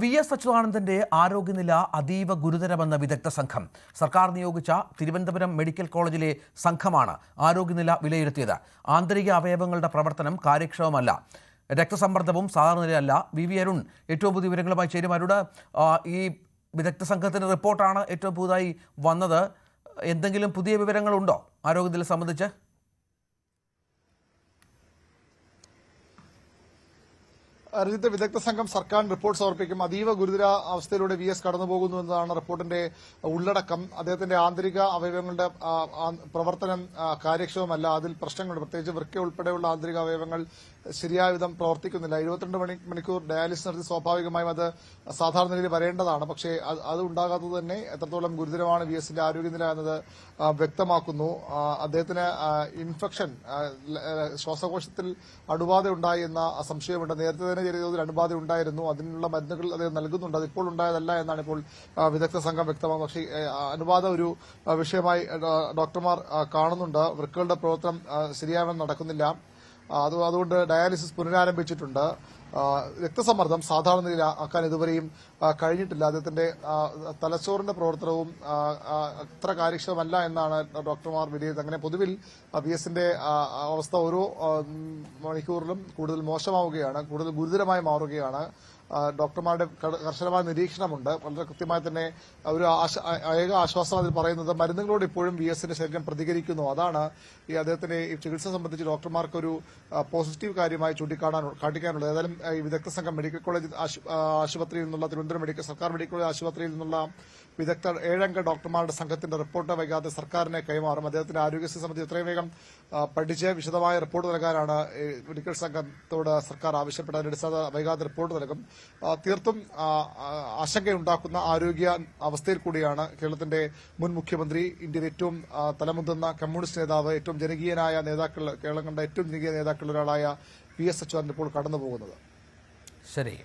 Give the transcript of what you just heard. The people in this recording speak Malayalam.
വി എസ് അച്യുതാനന്ദന്റെ ആരോഗ്യനില അതീവ ഗുരുതരമെന്ന വിദഗ്ധ സംഘം. സർക്കാർ നിയോഗിച്ച തിരുവനന്തപുരം മെഡിക്കൽ കോളേജിലെ സംഘമാണ് ആരോഗ്യനില വിലയിരുത്തിയത്. ആന്തരിക അവയവങ്ങളുടെ പ്രവർത്തനം കാര്യക്ഷമമല്ല. രക്തസമ്മർദ്ദവും സാധാരണ നിലയല്ല വി വി അരുൺ ഏറ്റവും പുതിയ വിവരങ്ങളുമായി ചേരുമാരോട് ഈ വിദഗ്ധ സംഘത്തിന്റെ റിപ്പോർട്ടാണ് ഏറ്റവും പുതുതായി വന്നത്. എന്തെങ്കിലും പുതിയ വിവരങ്ങളുണ്ടോ ആരോഗ്യനില സംബന്ധിച്ച്? രഞ്ജിത്ത് വിദഗ്ധ സംഘം സർക്കാർ റിപ്പോർട്ട് സമർപ്പിക്കും. അതീവ ഗുരുതര അവസ്ഥയിലൂടെ വി എസ് കടന്നുപോകുന്നു എന്നതാണ് റിപ്പോർട്ടിന്റെ ഉള്ളടക്കം. അദ്ദേഹത്തിന്റെ ആന്തരിക അവയവങ്ങളുടെ പ്രവർത്തനം കാര്യക്ഷമമല്ല. അതിൽ പ്രശ്നങ്ങളുണ്ട്. പ്രത്യേകിച്ച് വൃക്ക ഉൾപ്പെടെയുള്ള ആന്തരിക അവയവങ്ങൾ ശരിയായ വിധം പ്രവർത്തിക്കുന്നില്ല. ഇരുപത്തിരണ്ട് മണി മണിക്കൂർ ഡയാലിസിസ് നടത്തി സ്വാഭാവികമായും അത് സാധാരണ നിലയിൽ വരേണ്ടതാണ്. പക്ഷേ അത് ഉണ്ടാകാത്തത് തന്നെ എത്രത്തോളം ഗുരുതരമാണ് വി എസിന്റെ ആരോഗ്യനില എന്നത് വ്യക്തമാക്കുന്നു. അദ്ദേഹത്തിന് ഇൻഫെക്ഷൻ ശ്വാസകോശത്തിൽ അണുബാധ ഉണ്ടായി എന്ന സംശയമുണ്ട്. നേരത്തെ തന്നെ ചെറിയ തോതിൽ അണുബാധ ഉണ്ടായിരുന്നു. അതിനുള്ള മരുന്നുകൾ അദ്ദേഹം നൽകുന്നുണ്ട്. അത് ഇപ്പോൾ ഉണ്ടായതല്ല എന്നാണ് ഇപ്പോൾ വിദഗ്ധ സംഘം വ്യക്തമാക്കുന്നത്. പക്ഷേ അണുബാധ ഒരു വിഷയമായി ഡോക്ടർമാർ കാണുന്നുണ്ട്. വൃക്കുകളുടെ പ്രവർത്തനം ശരിയാവാൻ നടക്കുന്നില്ല. അതുകൊണ്ട് ഡയാലിസിസ് പുനരാരംഭിച്ചിട്ടുണ്ട്. രക്തസമ്മർദ്ദം സാധാരണ നിലയിൽ ആക്കാൻ ഇതുവരെയും കഴിഞ്ഞിട്ടില്ല. അദ്ദേഹത്തിന്റെ തലച്ചോറിന്റെ പ്രവർത്തനവും അത്ര കാര്യക്ഷമമല്ല എന്നാണ് ഡോക്ടർമാർ വിലയിരുത്തുന്നത്. അങ്ങനെ പൊതുവിൽ പി എസിന്റെ അവസ്ഥ ഓരോ മണിക്കൂറിലും കൂടുതൽ മോശമാവുകയാണ് കൂടുതൽ ഗുരുതരമായി മാറുകയാണ്. ഡോക്ടർമാരുടെ കർശനമായ നിരീക്ഷണമുണ്ട്. വളരെ കൃത്യമായി തന്നെ ഒരു ഏക ആശ്വാസം അതിൽ പറയുന്നത് മരുന്നുകളോട് ഇപ്പോഴും വി എസിന്റെ ശരീരം പ്രതികരിക്കുന്നു. അതാണ് ഈ അദ്ദേഹത്തിന്റെ ചികിത്സ സംബന്ധിച്ച് ഡോക്ടർമാർക്ക് ഒരു പോസിറ്റീവ് കാര്യമായി ചൂണ്ടിക്കാണാൻ കാട്ടിക്കാനുള്ളത് ഏതായാലും വിദഗ്ധ സംഘം മെഡിക്കൽ കോളേജ് ആശു- ആശുപത്രിയിൽ നിന്നുള്ള തിരുവനന്തപുരം മെഡിക്കൽ സർക്കാർ മെഡിക്കൽ കോളേജ് ആശുപത്രിയിൽ നിന്നുള്ള വിദഗ്ധർ ഏഴംഗ ഡോക്ടർമാരുടെ സംഘത്തിന്റെ റിപ്പോർട്ട് വൈകാതെ സർക്കാരിനെ കൈമാറും. അദ്ദേഹത്തിന്റെ ആരോഗ്യസ്ഥിതി സംബന്ധിച്ച് എത്രയും വേഗം പഠിച്ച് വിശദമായ റിപ്പോർട്ട് നൽകാനാണ് മെഡിക്കൽ സംഘത്തോട് സർക്കാർ ആവശ്യപ്പെട്ട അതിനടിസ്ഥാന വൈകാതെ റിപ്പോർട്ട് നൽകും. തീർത്തും ആശങ്കയുണ്ടാക്കുന്ന ആരോഗ്യ അവസ്ഥയിൽ കൂടിയാണ് കേരളത്തിന്റെ മുൻ മുഖ്യമന്ത്രി ഇന്ത്യയിൽ ഏറ്റവും തലമുതിർന്ന കമ്മ്യൂണിസ്റ്റ് നേതാവ് ഏറ്റവും ജനകീയനായ നേതാക്കൾ കേരളം കണ്ട ഏറ്റവും ജനകീയ നേതാക്കളിൽ ഒരാളായ പി എസ് അച്യുതാനന്ദൻ ഇപ്പോൾ കടന്നുപോകുന്നത്. சரி